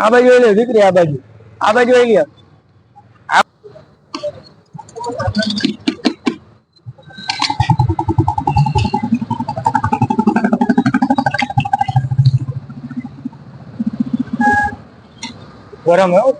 આ બાજુ એ લે દીકરી આ બાજુ આ બાજુ એ લે ગરમ હે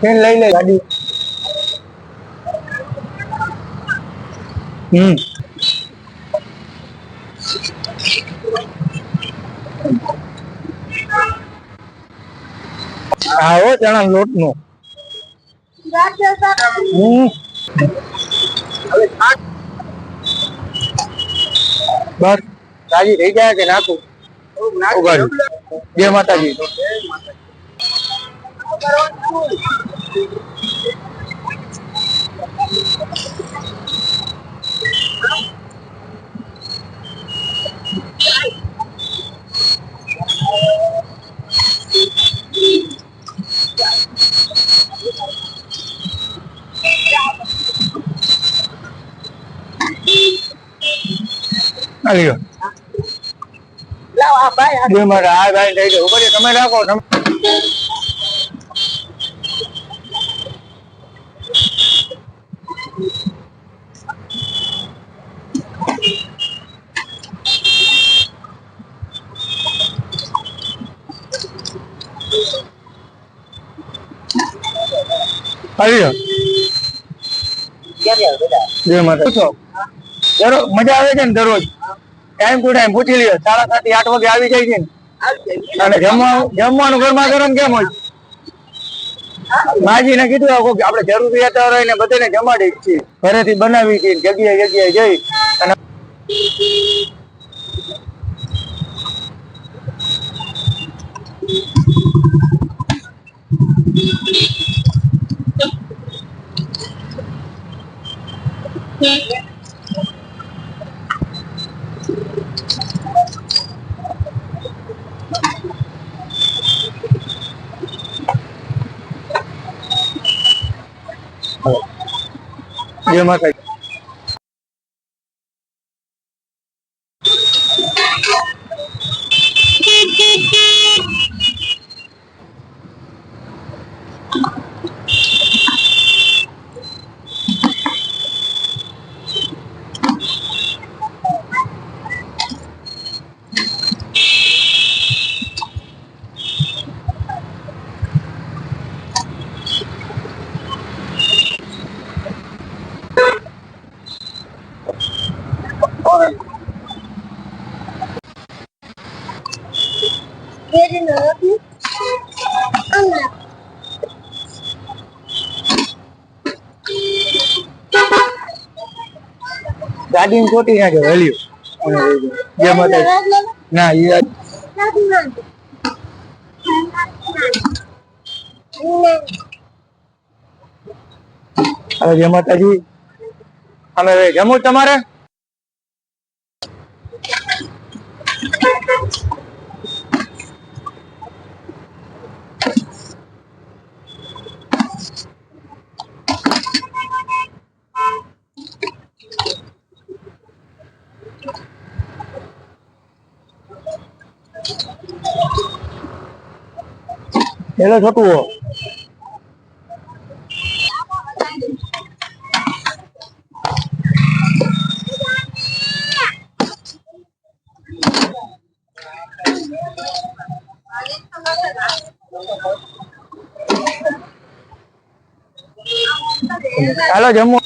પેન લઈ લે ગાડી. હમ. આવો ચણા લોટ નો બસ. રાજી થઈ ગયા કે નાખું જય માતાજી બે મારા આ ભાઈ લઈ જાઓ પછી તમે રાખો તમે આવી ગયો જય માતા પૂછો દરરોજ મજા આવે છે ને દરરોજ? ટાઈમ ટુ ટાઈમ પૂછી લ્યો. સાડા સાત આઠ વાગે આવી જાય છે અને જમવાનું જમવાનું ગરમા ગરમ કેમ હોય? માજી ને કીધું આપણે જરૂરિયાત હોય ને બધાને જમાડી છીએ. ઘરેથી બનાવી છીએ જગ્યાએ જગ્યાએ જઈ. અને அதிகமாக જય માતા ગાડી ને ખોટી નાખે વેલ્યુ જય માતા ના ઈ હવે જય માતાજી હવે જમવું તમારે এটা ছোট Hello, jamu.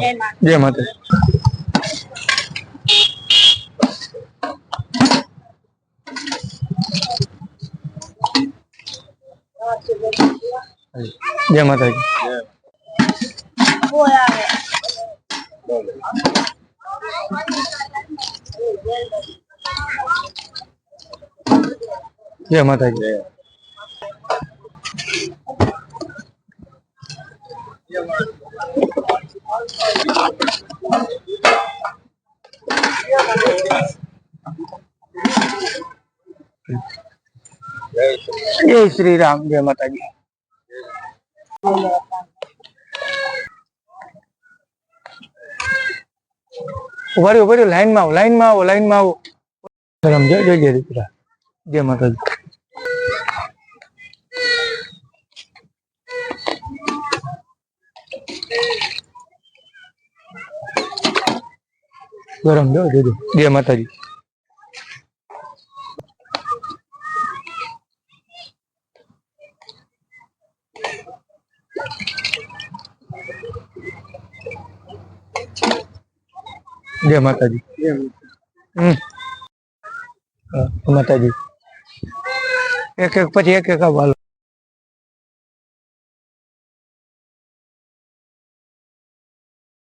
જય માતા જય માતાજી. જય માતાજી. જય શ્રી રામ જય માતાજી ઉભા રહ્યો ઉભા રહ્યો લાઈનમાં આવો લાઈનમાં આવો લાઈનમાં આવો ધરમ જય જય જય દીકરા જય માતાજી ગરમ જો જય જય જય માતાજી જય માતાજી. માતાજી. એક એક પછી એક એક હાલો.